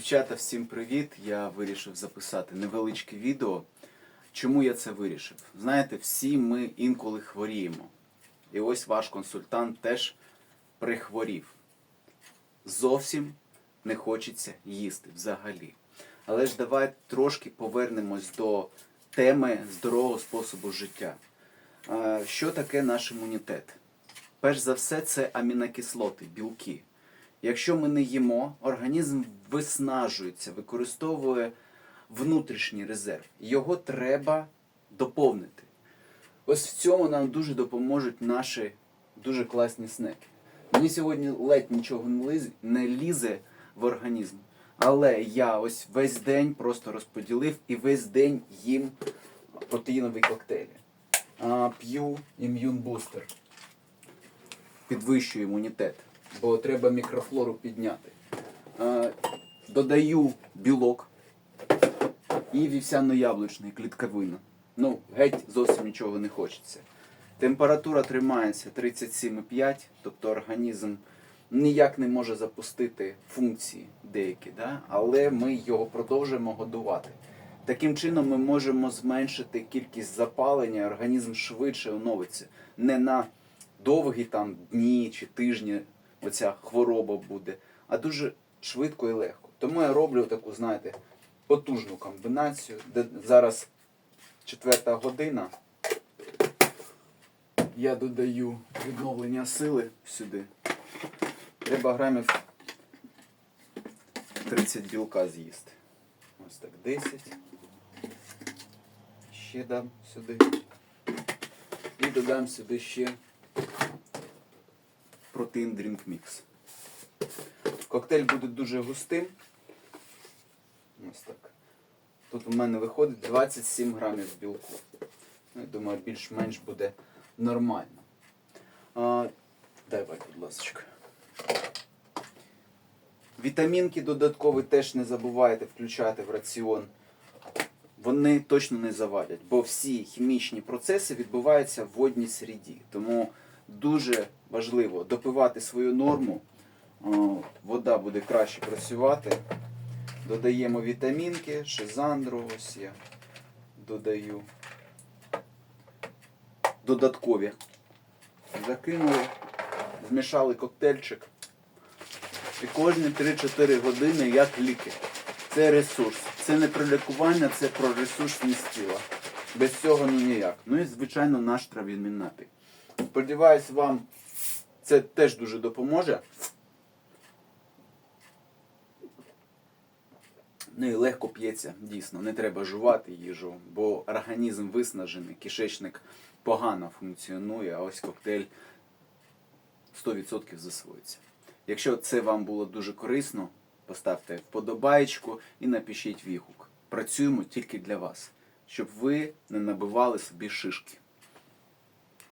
Дівчата, всім привіт! Я вирішив записати невеличке відео. Чому я це вирішив? Знаєте, всі ми інколи хворіємо. І ось ваш консультант теж прихворів. Зовсім не хочеться їсти взагалі. Але ж давай трошки повернемось до теми здорового способу життя. Що таке наш імунітет? Перш за все, це амінокислоти, білки. Якщо ми не їмо, організм виснажується, використовує внутрішній резерв. Його треба доповнити. Ось в цьому нам дуже допоможуть наші дуже класні снеки. Мені сьогодні ледь нічого не лізе в організм. Але я ось весь день просто розподілив і весь день їм протеїнові коктейлі. П'ю ім'юн бустер підвищує імунітет, бо треба мікрофлору підняти. Е, Додаю білок і вівсяно-яблучний клітковина. Ну, геть зовсім нічого не хочеться. Температура тримається 37,5, тобто організм ніяк не може запустити функції деякі, да? але ми його продовжуємо годувати. Таким чином ми можемо зменшити кількість запалення, організм швидше оновиться. Не на довгі там дні чи тижні оця хвороба буде, а дуже швидко і легко. Тому я роблю таку, знаєте, потужну комбінацію, де зараз четверта година. Я додаю відновлення сили сюди. Треба грамів 30 білка з'їсти. Ось так, 10. Ще дам сюди. І додам сюди ще протеїн Drink Mix. Коктейль буде дуже густим. Ось так. Тут у мене виходить 27 грамів білку. Ну, Я думаю, більш-менш буде нормально. А, давай, будь ласка. Вітамінки додаткові теж не забувайте включати в раціон. Вони точно не завадять, бо всі хімічні процеси відбуваються в водній середі. Тому дуже важливо допивати свою норму. Вода буде краще працювати. Додаємо вітамінки, шизандру, ось я додаю. Додаткові. Закинули, змішали коктейльчик. І кожні 3-4 години як ліки. Це ресурс. Це не про лікування, це про ресурсність тіла. Без цього ну ніяк. Ну і, звичайно, наш трав'яний напій. Сподіваюсь, вам це теж дуже допоможе. Ну і легко п'ється, дійсно, не треба жувати їжу, бо організм виснажений, кишечник погано функціонує, а ось коктейль 100% засвоїться. Якщо це вам було дуже корисно, поставте вподобаєчку і напишіть відгук. Працюємо тільки для вас, щоб ви не набивали собі шишки.